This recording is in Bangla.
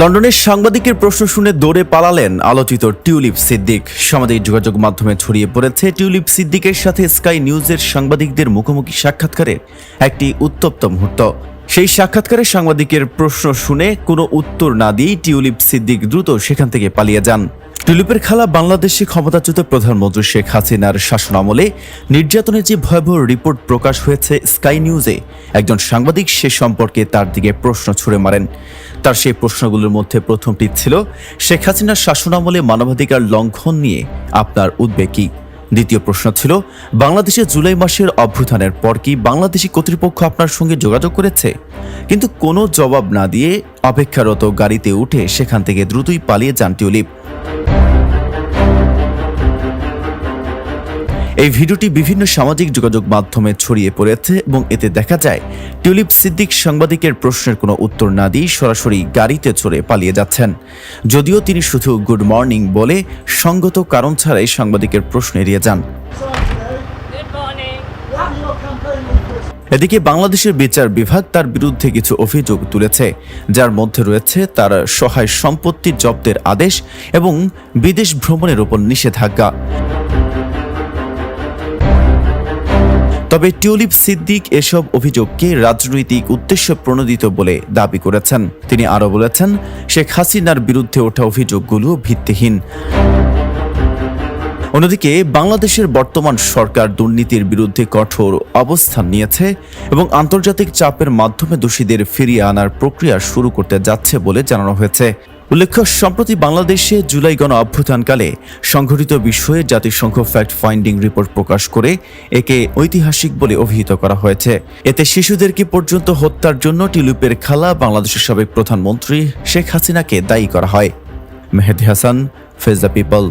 লন্ডনের সাংবাদিকের প্রশ্ন শুনে দৌড়ে পালালেন আলোচিত টিউলিপ সিদ্দিক। সামাজিক যোগাযোগ মাধ্যমে ছড়িয়ে পড়েছে টিউলিপ সিদ্দিকের সাথে স্কাই নিউজের সাংবাদিকদের মুখোমুখি সাক্ষাৎকারের একটি উত্তপ্ত মুহূর্ত। সেই সাক্ষাৎকারে সাংবাদিকের প্রশ্ন শুনে কোনো উত্তর না দিয়েই টিউলিপ সিদ্দিক দ্রুত সেখান থেকে পালিয়ে যান। টিউলিপের খালা বাংলাদেশে ক্ষমতাচ্যুত প্রধানমন্ত্রী শেখ হাসিনার শাসনামলে নির্যাতনের যে ভয়াবহ রিপোর্ট প্রকাশ হয়েছে স্কাই নিউজে, একজন সাংবাদিক সে সম্পর্কে তার দিকে প্রশ্ন ছুড়ে মারেন। তার সেই প্রশ্নগুলোর মধ্যে প্রথমটি ছিল, শেখ হাসিনার শাসনামলে মানবাধিকার লঙ্ঘন নিয়ে আপনার উদ্বেগ কী? দ্বিতীয় প্রশ্ন ছিল, বাংলাদেশে জুলাই মাসের অভ্যুত্থানের পর কি বাংলাদেশি কর্তৃপক্ষ আপনার সঙ্গে যোগাযোগ করেছে? কিন্তু কোনো জবাব না দিয়ে অপেক্ষারত গাড়িতে উঠে সেখান থেকে দ্রুতই পালিয়ে যান টিউলিপ। এই ভিডিওটি বিভিন্ন সামাজিক যোগাযোগ মাধ্যমে ছড়িয়ে পড়েছে এবং এতে দেখা যায়, টিউলিপ সিদ্দিক সাংবাদিকের প্রশ্নের কোনো উত্তর না দিয়ে সরাসরি গাড়িতে চড়ে পালিয়ে যাচ্ছেন। যদিও তিনি শুধু গুড মর্নিং বলে সঙ্গত কারণ ছাড়াই সাংবাদিকের প্রশ্ন এড়িয়ে যান। এদিকে বাংলাদেশের বিচার বিভাগ তার বিরুদ্ধে কিছু অভিযোগ তুলেছে, যার মধ্যে রয়েছে তার সহায় সম্পত্তি জব্দের আদেশ এবং বিদেশ ভ্রমণের উপর নিষেধাজ্ঞা। তবে টিউলিপ সিদ্দিক এসব অভিযোগকে রাজনৈতিক উদ্দেশ্য প্রণোদিত বলে দাবি করেছেন। তিনি আরও বলেছেন, শেখ হাসিনার বিরুদ্ধে ওঠা অভিযোগগুলো ভিত্তিহীন। অন্যদিকে, বাংলাদেশের বর্তমান সরকার দুর্নীতির বিরুদ্ধে কঠোর অবস্থান নিয়েছে এবং আন্তর্জাতিক চাপের মাধ্যমে দোষীদের ফিরিয়ে আনার প্রক্রিয়া শুরু করতে যাচ্ছে বলে জানানো হয়েছে। উল্লেখ্য, সম্প্রতি বাংলাদেশে জুলাই গণ অভ্যুত্থানকালে সংঘটিত বিষয়ে জাতিসংঘ ফ্যাক্ট ফাইন্ডিং রিপোর্ট প্রকাশ করে একে ঐতিহাসিক বলে অভিহিত করা হয়েছে। এতে শিশুদেরকে পর্যন্ত হত্যার জন্য টিলুপের খালা বাংলাদেশের সাবেক প্রধানমন্ত্রী শেখ হাসিনাকে দায়ী করা হয়। Mehedi Hasan face the people.